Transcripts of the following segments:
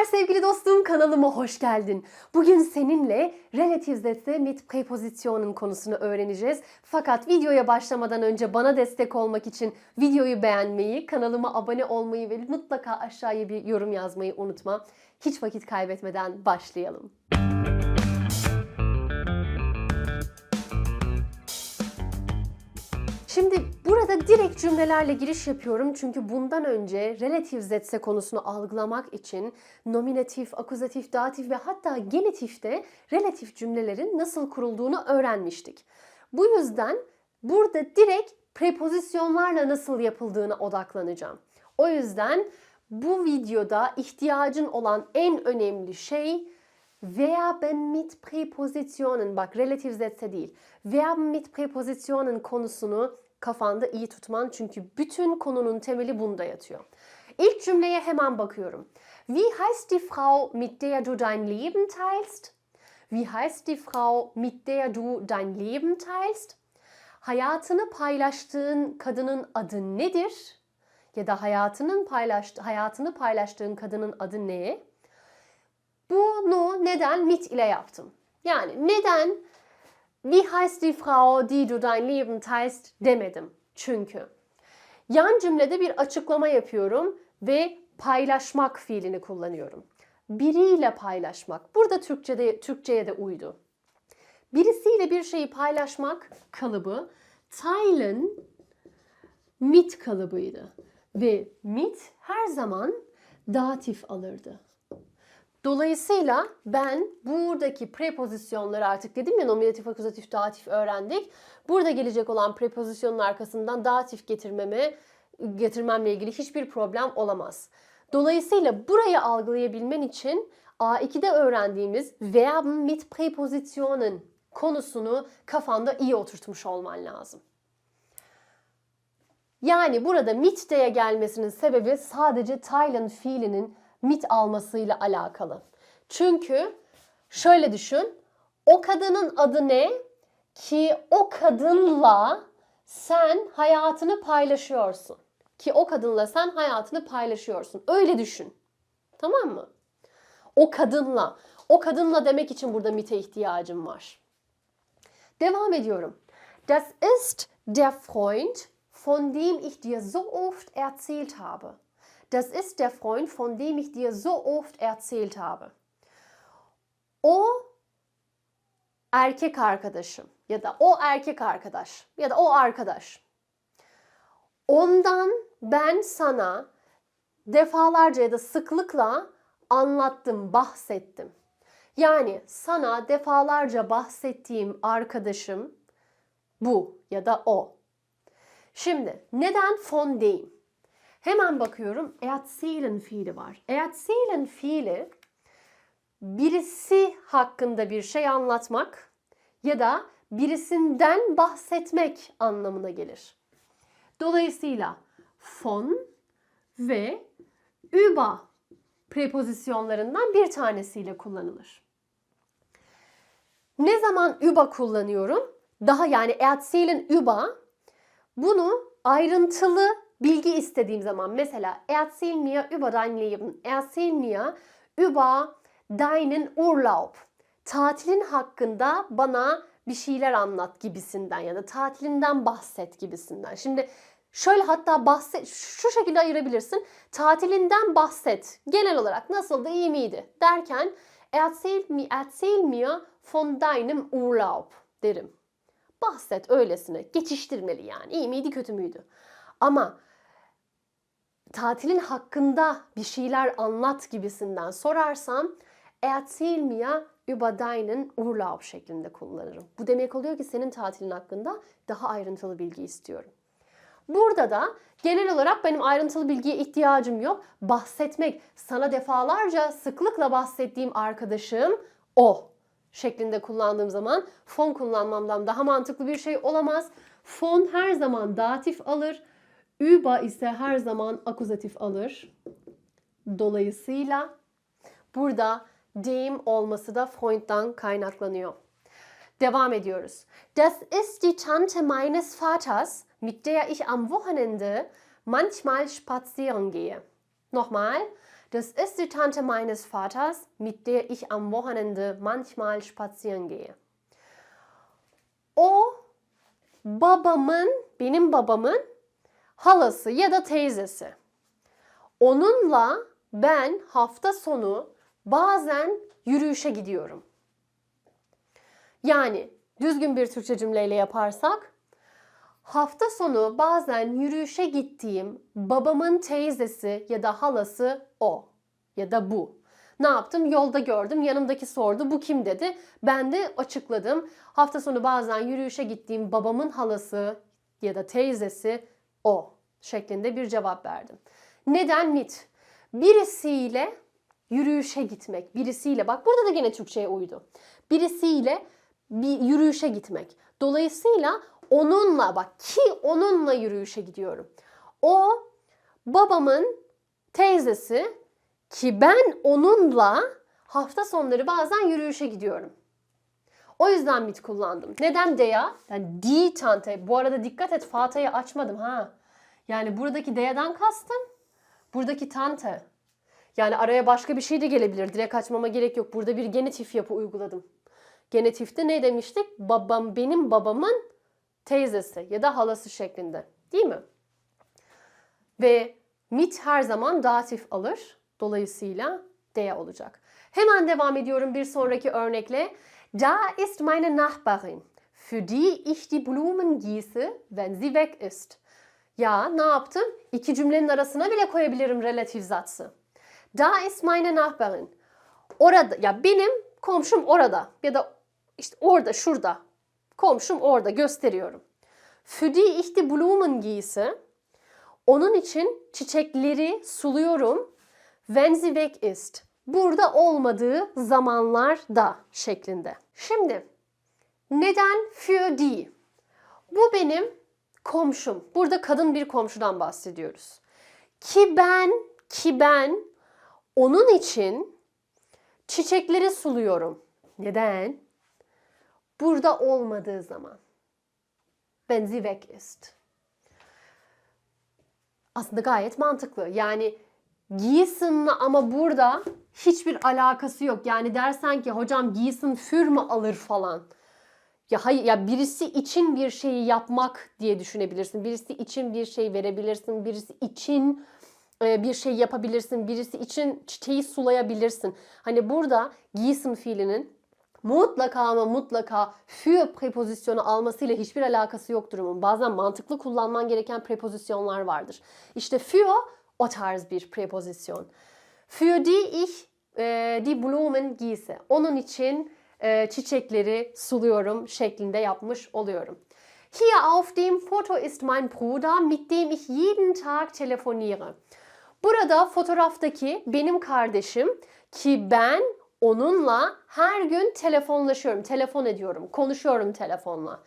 Selamlar sevgili dostum kanalıma hoş geldin. Bugün seninle relative sätze mit Präpositionen konusunu öğreneceğiz. Fakat videoya başlamadan önce bana destek olmak için videoyu beğenmeyi, kanalıma abone olmayı ve mutlaka aşağıya bir yorum yazmayı unutma. Hiç vakit kaybetmeden başlayalım. Şimdi burada direkt cümlelerle giriş yapıyorum çünkü bundan önce relative zetse konusunu algılamak için nominatif, akuzatif, datif ve hatta genitifte relatif cümlelerin nasıl kurulduğunu öğrenmiştik. Bu yüzden burada direkt prepozisyonlarla nasıl yapıldığına odaklanacağım. O yüzden bu videoda ihtiyacın olan en önemli şey Verben mit Präpositionen, bak relative sätze değil. Verben mit Präpositionen konusunu kafanda iyi tutman çünkü bütün konunun temeli bunda yatıyor. İlk cümleye hemen bakıyorum. Wie heißt die Frau mit der du dein Leben teilst? Wie heißt die Frau mit der du dein Leben teilst? Hayatını paylaştığın kadının adı nedir? Ya da hayatının paylaş hayatını paylaştığın kadının adı ne? Bunu neden mit ile yaptım? Yani neden wie heißt die Frau, die du dein Leben teilst demedim. Çünkü yan cümlede bir açıklama yapıyorum ve paylaşmak fiilini kullanıyorum. Biriyle paylaşmak. Burada Türkçe'de Türkçeye de uydu. Birisiyle bir şeyi paylaşmak kalıbı teilen mit kalıbıydı. Ve mit her zaman datif alırdı. Dolayısıyla ben buradaki prepozisyonları artık dedim ya nominatif, akuzatif, datif öğrendik. Burada gelecek olan prepozisyonun arkasından datif getirmeme getirmemle ilgili hiçbir problem olamaz. Dolayısıyla burayı algılayabilmen için A2'de öğrendiğimiz verben mit Präpositionen konusunu kafanda iyi oturtmuş olman lazım. Yani burada mit diye gelmesinin sebebi sadece Taylan fiilinin mit almasıyla alakalı. Çünkü şöyle düşün. O kadının adı ne? Ki o kadınla sen hayatını paylaşıyorsun. Ki o kadınla sen hayatını paylaşıyorsun. Öyle düşün. Tamam mı? O kadınla. O kadınla demek için burada mite ihtiyacım var. Devam ediyorum. Das ist der Freund, von dem ich dir so oft erzählt habe. Das ist der Freund, von dem ich dir so oft erzählt habe. O erkek arkadaşım ya da o erkek arkadaş ya da o arkadaş. Ondan ben sana defalarca ya da sıklıkla anlattım, bahsettim. Yani sana defalarca bahsettiğim arkadaşım bu ya da o. Şimdi neden von dem? Hemen bakıyorum erzählen fiili var. Erzählen fiili birisi hakkında bir şey anlatmak ya da birisinden bahsetmek anlamına gelir. Dolayısıyla von ve über prepozisyonlarından bir tanesiyle kullanılır. Ne zaman über kullanıyorum? Daha yani erzählen über bunu ayrıntılı bilgi istediğim zaman mesela erzähl mir über dein Leben, erzähl mir über deinen Urlaub. Tatilin hakkında bana bir şeyler anlat gibisinden ya da tatilinden bahset gibisinden. Şimdi şöyle hatta bahset şu şekilde ayırabilirsin. Tatilinden bahset. Genel olarak nasıldı, iyi miydi derken erzähl mir, erzähl mir von deinem Urlaub derim. Bahset öylesine. Geçiştirmeli yani. İyi miydi, kötü müydü? Ama tatilin hakkında bir şeyler anlat gibisinden sorarsam erzähl mir über deinen Urlaub şeklinde kullanırım. Bu demek oluyor ki senin tatilin hakkında daha ayrıntılı bilgi istiyorum. Burada da genel olarak benim ayrıntılı bilgiye ihtiyacım yok. Bahsetmek, sana defalarca sıklıkla bahsettiğim arkadaşım o şeklinde kullandığım zaman fon kullanmamdan daha mantıklı bir şey olamaz. Fon her zaman datif alır. Über ise her zaman akuzatif alır. Dolayısıyla burada dem olması da Freund'dan kaynaklanıyor. Devam ediyoruz. Das ist die Tante meines Vaters, mit der ich am Wochenende manchmal spazieren gehe. Nochmal. Das ist die Tante meines Vaters, mit der ich am Wochenende manchmal spazieren gehe. O babamın, benim babamın halası ya da teyzesi. Onunla ben hafta sonu bazen yürüyüşe gidiyorum. Yani düzgün bir Türkçe cümleyle yaparsak hafta sonu bazen yürüyüşe gittiğim babamın teyzesi ya da halası o ya da bu. Ne yaptım? Yolda gördüm. Yanımdaki sordu. Bu kim dedi? Ben de açıkladım. Hafta sonu bazen yürüyüşe gittiğim babamın halası ya da teyzesi o şeklinde bir cevap verdim. Neden mit? Birisiyle yürüyüşe gitmek. Birisiyle bak burada da gene Türkçe'ye uydu. Birisiyle bir yürüyüşe gitmek. Dolayısıyla onunla bak ki onunla yürüyüşe gidiyorum. O babamın teyzesi ki ben onunla hafta sonları bazen yürüyüşe gidiyorum. O yüzden mit kullandım. Neden deya? Yani di tante. Bu arada dikkat et Fatih'i açmadım ha. Yani buradaki deya'dan kastım. Buradaki tante. Yani araya başka bir şey de gelebilir. Direkt açmama gerek yok. Burada bir genitif yapı uyguladım. Genitifte ne demiştik? Babam benim babamın teyzesi ya da halası şeklinde. Değil mi? Ve mit her zaman datif alır. Dolayısıyla der olacak. Hemen devam ediyorum bir sonraki örnekle. Da ist meine Nachbarin, für die ich die Blumen gieße, wenn sie weg ist. Ya ne yaptım? İki cümlenin arasına bile koyabilirim relatif zatsı. Da ist meine Nachbarin. Orada ya benim komşum orada ya da işte orada şurada. Komşum orada gösteriyorum. Für die ich die Blumen gieße. Onun için çiçekleri suluyorum. Wenn sie weg ist. Burada olmadığı zamanlarda şeklinde. Şimdi neden für die? Bu benim komşum. Burada kadın bir komşudan bahsediyoruz. Ki ben, ki ben onun için çiçekleri suluyorum. Neden? Burada olmadığı zaman. Wenn sie weg ist. Aslında gayet mantıklı. Yani giysin ama burada hiçbir alakası yok. Yani dersen ki hocam giysin für mü alır falan. Ya hayır ya birisi için bir şeyi yapmak diye düşünebilirsin. Birisi için bir şey verebilirsin. Birisi için e, bir şey yapabilirsin. Birisi için çiçeği sulayabilirsin. Hani burada giysin fiilinin mutlaka ama mutlaka für prepozisyonu almasıyla hiçbir alakası yok durumun. Bazen mantıklı kullanman gereken prepozisyonlar vardır. İşte für o tarz bir prepozisyon. Für die ich e, die Blumen gieße. Onun için e, çiçekleri suluyorum şeklinde yapmış oluyorum. Hier auf dem Foto ist mein Bruder, mit dem ich jeden Tag telefoniere. Burada fotoğraftaki benim kardeşim ki ben onunla her gün telefonlaşıyorum, telefon ediyorum, konuşuyorum telefonla.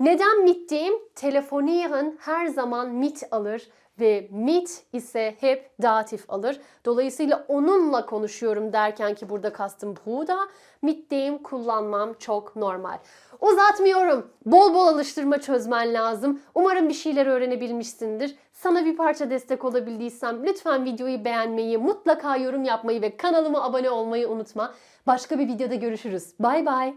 Neden mit diyeyim? Telefonieren her zaman mit alır ve mit ise hep datif alır. Dolayısıyla onunla konuşuyorum derken ki burada kastım Bruder, mit dem kullanmam çok normal. Uzatmıyorum. Bol bol alıştırma çözmen lazım. Umarım bir şeyler öğrenebilmişsindir. Sana bir parça destek olabildiysem lütfen videoyu beğenmeyi, mutlaka yorum yapmayı ve kanalıma abone olmayı unutma. Başka bir videoda görüşürüz. Bay bay.